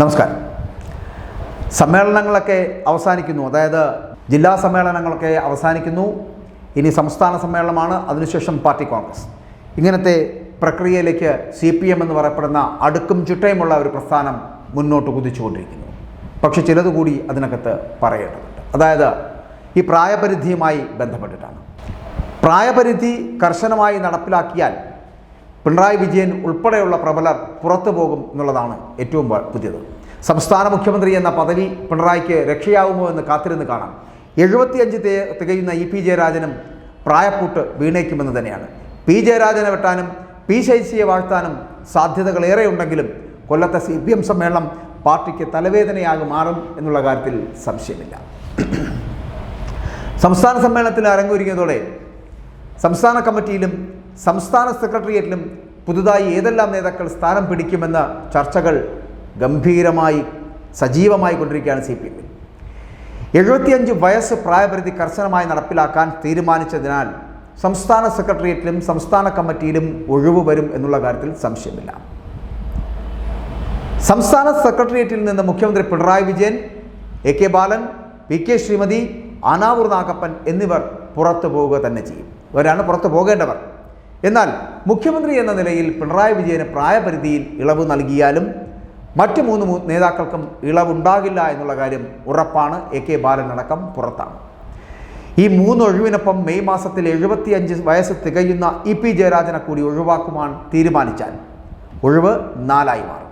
നമസ്കാരം. സമ്മേളനങ്ങളൊക്കെ അവസാനിക്കുന്നു. അതായത് ജില്ലാ സമ്മേളനങ്ങളൊക്കെ അവസാനിക്കുന്നു. ഇനി സംസ്ഥാന സമ്മേളനമാണ്. അതിനുശേഷം പാർട്ടി കോൺഗ്രസ്. ഇങ്ങനത്തെ പ്രക്രിയയിലേക്ക് സി പി എം എന്ന് പറയപ്പെടുന്ന അടുക്കും ചിട്ടയുമുള്ള ഒരു പ്രസ്ഥാനം മുന്നോട്ട് കുതിച്ചുകൊണ്ടിരിക്കുന്നു. പക്ഷെ ചിലത് കൂടി അതിനകത്ത് പറയേണ്ടതുണ്ട്. അതായത് ഈ പ്രായപരിധിയുമായി ബന്ധപ്പെട്ടിട്ടാണ്. പ്രായപരിധി കർശനമായി നടപ്പിലാക്കിയാൽ പിണറായി വിജയൻ ഉൾപ്പെടെയുള്ള പ്രബലർ പുറത്തു പോകും എന്നുള്ളതാണ് ഏറ്റവും പുതിയത്. സംസ്ഥാന മുഖ്യമന്ത്രി എന്ന പദവി പിണറായിക്ക് രക്ഷയാവുമോ എന്ന് കാത്തിരുന്ന് കാണാം. എഴുപത്തിയഞ്ച് തികയുന്ന ഇ പി ജയരാജനും പ്രായപ്പൂട്ട് വീണേക്കുമെന്ന് തന്നെയാണ്. പി ജയരാജനെ വെട്ടാനും പി ശൈസിയെ വാഴ്ത്താനും സാധ്യതകളേറെ ഉണ്ടെങ്കിലും കൊല്ലത്തെ സി പി എം സമ്മേളനം പാർട്ടിക്ക് തലവേദനയാകും മാറും എന്നുള്ള കാര്യത്തിൽ സംശയമില്ല. സംസ്ഥാന സമ്മേളനത്തിൽ അരങ്ങൊരുങ്ങിയതോടെ സംസ്ഥാന കമ്മിറ്റിയിലും സംസ്ഥാന സെക്രട്ടേറിയറ്റിലും പുതുതായി ഏതെല്ലാം നേതാക്കൾ സ്ഥാനം പിടിക്കുമെന്ന ചർച്ചകൾ ഗംഭീരമായി സജീവമായി കൊണ്ടിരിക്കുകയാണ് സി പി എമ്മിൽ എഴുപത്തിയഞ്ച് വയസ്സ് പ്രായപരിധി കർശനമായി നടപ്പിലാക്കാൻ തീരുമാനിച്ചതിനാൽ സംസ്ഥാന സെക്രട്ടേറിയറ്റിലും സംസ്ഥാന കമ്മിറ്റിയിലും ഒഴിവ് വരും എന്നുള്ള കാര്യത്തിൽ സംശയമില്ല. സംസ്ഥാന സെക്രട്ടേറിയറ്റിൽ നിന്ന് മുഖ്യമന്ത്രി Pinarayi Vijayan A K Balan P K Sreemathi Anavoor Nagappan എന്നിവർ പുറത്തു പോവുക തന്നെ ചെയ്യും. ഇവരാണ് പുറത്തു പോകേണ്ടവർ. എന്നാൽ മുഖ്യമന്ത്രി എന്ന നിലയിൽ പിണറായി വിജയന് പ്രായപരിധിയിൽ ഇളവ് നൽകിയാലും മറ്റ് മൂന്ന് നേതാക്കൾക്കും ഇളവുണ്ടാകില്ല എന്നുള്ള കാര്യം ഉറപ്പാണ്. എ കെ ബാലൻ അടക്കം പുറത്താണ്. ഈ മൂന്ന് ഒഴിവിനൊപ്പം മെയ് മാസത്തിൽ എഴുപത്തിയഞ്ച് വയസ്സ് തികയുന്ന ഇ പി ജയരാജനെ കൂടി ഒഴിവാക്കുവാൻ തീരുമാനിച്ചാൽ ഒഴിവ് നാലായി മാറും.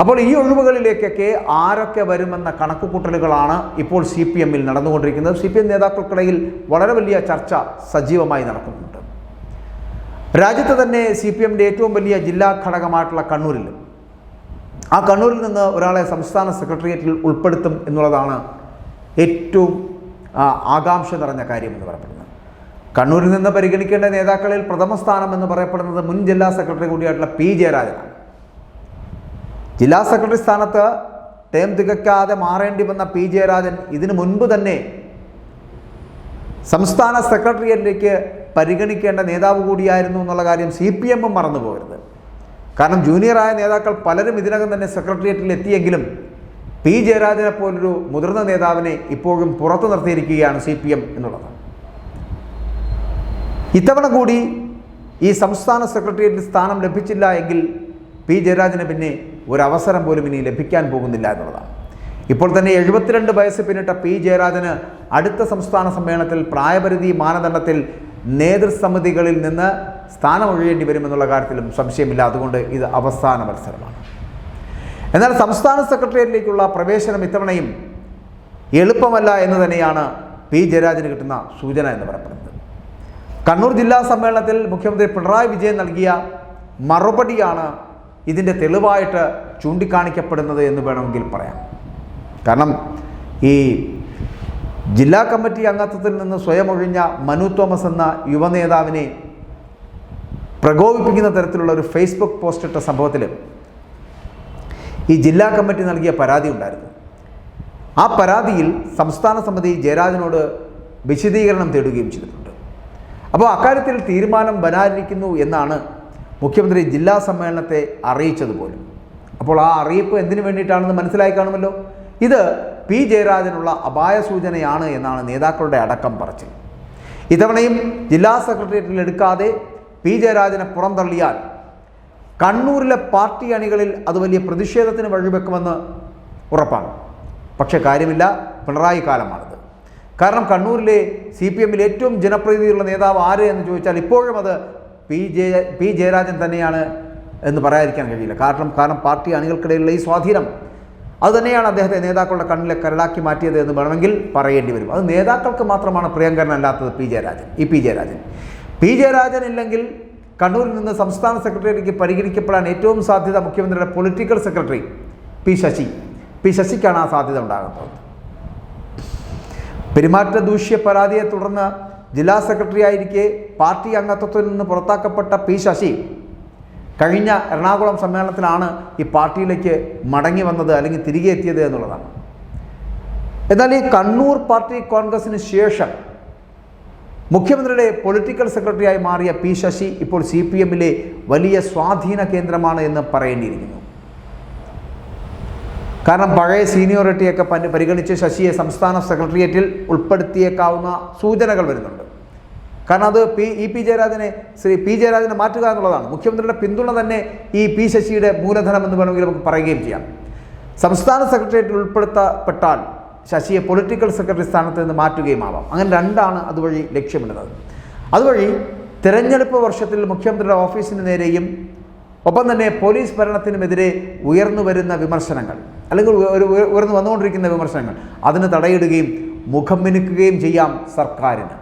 അപ്പോൾ ഈ ഒഴിവുകളിലേക്കൊക്കെ ആരൊക്കെ വരുമെന്ന കണക്കുകൂട്ടലുകളാണ് ഇപ്പോൾ സി പി എമ്മിൽ നടന്നുകൊണ്ടിരിക്കുന്നത്. സി പി എം നേതാക്കൾക്കിടയിൽ വളരെ വലിയ ചർച്ച സജീവമായി നടക്കുന്നുണ്ട്. രാജ്യത്ത് തന്നെ സി പി എമ്മിന്റെ ഏറ്റവും വലിയ ജില്ലാ ഘടകമായിട്ടുള്ള കണ്ണൂരിൽ. ആ കണ്ണൂരിൽ നിന്ന് ഒരാളെ സംസ്ഥാന സെക്രട്ടേറിയറ്റിൽ ഉൾപ്പെടുത്തും എന്നുള്ളതാണ് ഏറ്റവും ആകാംക്ഷ നിറഞ്ഞ കാര്യം എന്ന് പറയപ്പെടുന്നത്. കണ്ണൂരിൽ നിന്ന് പരിഗണിക്കേണ്ട നേതാക്കളിൽ പ്രഥമ സ്ഥാനം എന്ന് പറയപ്പെടുന്നത് മുൻ ജില്ലാ സെക്രട്ടറി കൂടിയായിട്ടുള്ള പി. ജയരാജനാണ്. ജില്ലാ സെക്രട്ടറി സ്ഥാനത്ത് ടേം തികക്കാതെ മാറേണ്ടി വന്ന പി. ജയരാജൻ ഇതിനു മുൻപ് തന്നെ സംസ്ഥാന സെക്രട്ടേറിയറ്റിലേക്ക് പരിഗണിക്കേണ്ട നേതാവ് കൂടിയായിരുന്നു എന്നുള്ള കാര്യം സി പി എമ്മും മറന്നു പോകരുത് കാരണം ജൂനിയറായ നേതാക്കൾ പലരും ഇതിനകം തന്നെ സെക്രട്ടേറിയറ്റിൽ എത്തിയെങ്കിലും പി ജയരാജനെ പോലൊരു മുതിർന്ന നേതാവിനെ ഇപ്പോഴും പുറത്തു നിർത്തിയിരിക്കുകയാണ് സി പി എം എന്നുള്ളത്. ഇത്തവണ കൂടി ഈ സംസ്ഥാന സെക്രട്ടേറിയറ്റിൽ സ്ഥാനം ലഭിച്ചില്ല എങ്കിൽ പി ജയരാജന് പിന്നെ ഒരു അവസരം പോലും ഇനി ലഭിക്കാൻ പോകുന്നില്ല എന്നുള്ളതാണ്. ഇപ്പോൾ തന്നെ എഴുപത്തിരണ്ട് വയസ്സ് പിന്നിട്ട പി ജയരാജന് അടുത്ത സംസ്ഥാന സമ്മേളനത്തിൽ പ്രായപരിധി മാനദണ്ഡത്തിൽ നേതൃസമിതികളിൽ നിന്ന് സ്ഥാനമൊഴിയേണ്ടി വരുമെന്നുള്ള കാര്യത്തിലും സംശയമില്ല. അതുകൊണ്ട് ഇത് അവസാന മത്സരമാണ്. എന്നാൽ സംസ്ഥാന സെക്രട്ടേറിയറ്റിലേക്കുള്ള പ്രവേശനം ഇത്തവണയും എളുപ്പമല്ല എന്ന് തന്നെയാണ് പി. ജയരാജന് കിട്ടുന്ന സൂചന എന്ന് പറയപ്പെടുന്നത്. കണ്ണൂർ ജില്ലാ സമ്മേളനത്തിൽ മുഖ്യമന്ത്രി പിണറായി വിജയൻ നൽകിയ മറുപടിയാണ് ഇതിന്റെ തെളിവായിട്ട് ചൂണ്ടിക്കാണിക്കപ്പെടുന്നത് എന്ന് വേണമെങ്കിൽ പറയാം. കാരണം ഈ ജില്ലാ കമ്മിറ്റി അംഗത്വത്തിൽ നിന്ന് സ്വയം ഒഴിഞ്ഞ മനു തോമസ് എന്ന യുവനേതാവിനെ പ്രകോപിപ്പിക്കുന്ന തരത്തിലുള്ള ഒരു ഫേസ്ബുക്ക് പോസ്റ്റ് ഇട്ട സംഭവത്തിൽ ഈ ജില്ലാ കമ്മിറ്റി നൽകിയ പരാതി ഉണ്ടായിരുന്നു. ആ പരാതിയിൽ സംസ്ഥാന സമിതി ജയരാജനോട് വിശദീകരണം തേടുകയും ചെയ്തിട്ടുണ്ട്. അപ്പോൾ അക്കാര്യത്തിൽ തീരുമാനം വരാനിരിക്കുന്നു എന്നാണ് മുഖ്യമന്ത്രി ജില്ലാ സമ്മേളനത്തെ അറിയിച്ചത് പോലും അപ്പോൾ ആ അറിയിപ്പ് എന്തിനു വേണ്ടിയിട്ടാണെന്ന് മനസ്സിലായി കാണുമല്ലോ? ഇത് പി ജയരാജനുള്ള അപായ സൂചനയാണ് എന്നാണ് നേതാക്കളുടെ അടക്കം പറച്ചിൽ. ഇത്തവണയും ജില്ലാ സെക്രട്ടേറിയറ്റിൽ എടുക്കാതെ പി ജയരാജനെ പുറന്തള്ളിയാൽ കണ്ണൂരിലെ പാർട്ടി അണികളിൽ അത് വലിയ പ്രതിഷേധത്തിന് വഴിവെക്കുമെന്ന് ഉറപ്പാണ്. പക്ഷേ കാര്യമില്ല പിണറായി കാലമാണിത്. കാരണം കണ്ണൂരിലെ സി പി എമ്മിൽ ഏറ്റവും ജനപ്രീതിയുള്ള നേതാവ് ആര് എന്ന് ചോദിച്ചാൽ ഇപ്പോഴും അത് പി ജയ പി ജയരാജൻ തന്നെയാണ് എന്ന് പറയാതിരിക്കാൻ കഴിയില്ല. കാരണം കാരണം പാർട്ടി അണികൾക്കിടയിലുള്ള ഈ സ്വാധീനം അത് തന്നെയാണ് അദ്ദേഹത്തെ നേതാക്കളുടെ കണ്ണിലെ കരടാക്കി മാറ്റിയത് എന്ന് വേണമെങ്കിൽ പറയേണ്ടി വരും. അത് നേതാക്കൾക്ക് മാത്രമാണ് പ്രിയങ്കരനല്ലാത്തത് പി ജയരാജൻ. ഈ പി ജയരാജൻ. പി ജയരാജൻ ഇല്ലെങ്കിൽ കണ്ണൂരിൽ നിന്ന് സംസ്ഥാന സെക്രട്ടറിയിലേക്ക് പരിഗണിക്കപ്പെടാൻ ഏറ്റവും സാധ്യത മുഖ്യമന്ത്രിയുടെ political secretary P Sasi. P ശശിക്കാണ് ആ സാധ്യത ഉണ്ടാകുന്നത്. പെരുമാറ്റ ദൂഷ്യ പരാതിയെ തുടർന്ന് ജില്ലാ സെക്രട്ടറി ആയിരിക്കെ പാർട്ടി അംഗത്വത്തിൽ നിന്ന് പുറത്താക്കപ്പെട്ട പി ശശി കഴിഞ്ഞ എറണാകുളം സമ്മേളനത്തിലാണ് ഈ പാർട്ടിയിലേക്ക് മടങ്ങി വന്നത് അല്ലെങ്കിൽ തിരികെ എത്തിയത് എന്നുള്ളതാണ്. എന്നാൽ ഈ കണ്ണൂർ പാർട്ടി കോൺഗ്രസിന് ശേഷം മുഖ്യമന്ത്രിയുടെ പൊളിറ്റിക്കൽ സെക്രട്ടറിയായി മാറിയ പി ശശി ഇപ്പോൾ സി പി എമ്മിലെ വലിയ സ്വാധീന കേന്ദ്രമാണ് എന്ന് പറയേണ്ടിയിരിക്കുന്നു. കാരണം പഴയ സീനിയോറിറ്റിയൊക്കെ പരിഗണിച്ച് ശശിയെ സംസ്ഥാന സെക്രട്ടേറിയറ്റിൽ ഉൾപ്പെടുത്തിയേക്കാവുന്ന സൂചനകൾ വരുന്നുണ്ട്. കാരണം അത് പി ഇ പി ജയരാജനെ ശ്രീ പി ജയരാജനെ മാറ്റുക എന്നുള്ളതാണ്. മുഖ്യമന്ത്രിയുടെ പിന്തുണ തന്നെ ഈ പി ശശിയുടെ മൂലധനം എന്ന് വേണമെങ്കിൽ നമുക്ക് പറയുകയും ചെയ്യാം. സംസ്ഥാന സെക്രട്ടേറിയറ്റിൽ ഉൾപ്പെടുത്തപ്പെട്ടാൽ ശശിയെ പൊളിറ്റിക്കൽ സെക്രട്ടറി സ്ഥാനത്ത് നിന്ന് മാറ്റുകയും ആവാം. അങ്ങനെ രണ്ടാണ് അതുവഴി ലക്ഷ്യമിടുന്നത്. അതുവഴി തിരഞ്ഞെടുപ്പ് വർഷത്തിൽ മുഖ്യമന്ത്രിയുടെ ഓഫീസിന് നേരെയും ഒപ്പം തന്നെ പോലീസ് ഭരണത്തിനുമെതിരെ ഉയർന്നു വരുന്ന വിമർശനങ്ങൾ അല്ലെങ്കിൽ ഉയർന്നു വന്നുകൊണ്ടിരിക്കുന്ന വിമർശനങ്ങൾ അതിന് തടയിടുകയും മുഖം മിനുക്കുകയും ചെയ്യാം സർക്കാരിന്.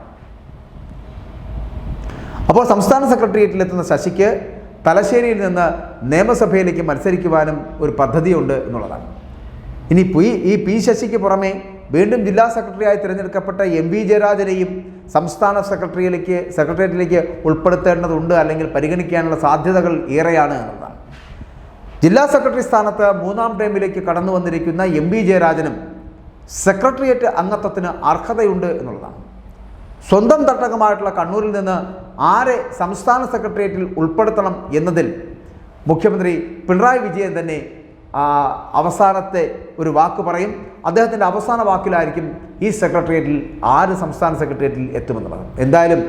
അപ്പോൾ സംസ്ഥാന സെക്രട്ടേറിയറ്റിലെത്തുന്ന ശശിക്ക് തലശ്ശേരിയിൽ നിന്ന് നിയമസഭയിലേക്ക് മത്സരിക്കുവാനും ഒരു പദ്ധതിയുണ്ട് എന്നുള്ളതാണ്. ഇനി പി ഈ പി ശശിക്ക് പുറമെ വീണ്ടും ജില്ലാ സെക്രട്ടറിയായി തിരഞ്ഞെടുക്കപ്പെട്ട എം വി ജയരാജനെയും സംസ്ഥാന സെക്രട്ടറിയിലേക്ക് സെക്രട്ടേറിയറ്റിലേക്ക് ഉൾപ്പെടുത്തേണ്ടതുണ്ട് അല്ലെങ്കിൽ പരിഗണിക്കാനുള്ള സാധ്യതകൾ ഏറെയാണ് എന്നുള്ളതാണ്. ജില്ലാ സെക്രട്ടറി സ്ഥാനത്ത് മൂന്നാം ടൈമിലേക്ക് കടന്നു വന്നിരിക്കുന്ന എം വി ജയരാജനും സെക്രട്ടേറിയറ്റ് അംഗത്വത്തിന് അർഹതയുണ്ട് എന്നുള്ളതാണ്. സ്വന്തം തട്ടകമായിട്ടുള്ള കണ്ണൂരിൽ നിന്ന് ആരെ സംസ്ഥാന സെക്രട്ടേറിയറ്റിൽ ഉൾപ്പെടുത്തണം എന്നതിൽ മുഖ്യമന്ത്രി പിണറായി വിജയൻ തന്നെ അവസാനത്തെ ഒരു വാക്ക് പറയും. അദ്ദേഹത്തിന്റെ അവസാന വാക്കിലായിരിക്കും ഈ സെക്രട്ടേറിയറ്റിൽ ആര് സംസ്ഥാന സെക്രട്ടേറിയറ്റിൽ എത്തുമെന്നുള്ളത് എന്തായാലും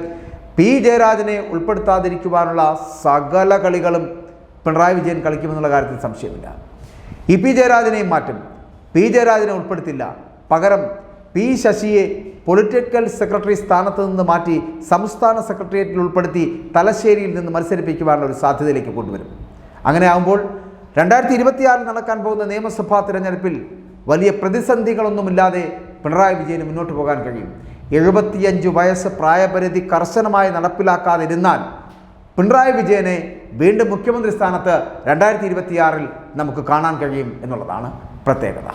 പി ജയരാജനെ ഉൾപ്പെടുത്താതിരിക്കുവാനുള്ള സകല കളികളും പിണറായി വിജയൻ കളിക്കുമെന്നുള്ള കാര്യത്തിൽ സംശയമില്ല. ഇ പി ജയരാജനെയും മാറ്റും. പി ജയരാജനെ ഉൾപ്പെടുത്തില്ല. പകരം പി ശശിയെ പൊളിറ്റിക്കൽ സെക്രട്ടറി സ്ഥാനത്ത് നിന്ന് മാറ്റി സംസ്ഥാന സെക്രട്ടേറിയറ്റിൽ ഉൾപ്പെടുത്തി തലശ്ശേരിയിൽ നിന്ന് മത്സരിപ്പിക്കുവാനുള്ള ഒരു സാധ്യതയിലേക്ക് കൊണ്ടുവരും. അങ്ങനെ ആകുമ്പോൾ രണ്ടായിരത്തി ഇരുപത്തിയാറിൽ നടക്കാൻ പോകുന്ന നിയമസഭാ തിരഞ്ഞെടുപ്പിൽ വലിയ പ്രതിസന്ധികളൊന്നുമില്ലാതെ പിണറായി വിജയന് മുന്നോട്ട് പോകാൻ കഴിയും. എഴുപത്തിയഞ്ച് വയസ്സ് പ്രായപരിധി കർശനമായി നടപ്പിലാക്കാതിരുന്നാൽ പിണറായി വിജയനെ വീണ്ടും മുഖ്യമന്ത്രി സ്ഥാനത്ത് രണ്ടായിരത്തി ഇരുപത്തിയാറിൽ നമുക്ക് കാണാൻ കഴിയും എന്നുള്ളതാണ് പ്രത്യേകത.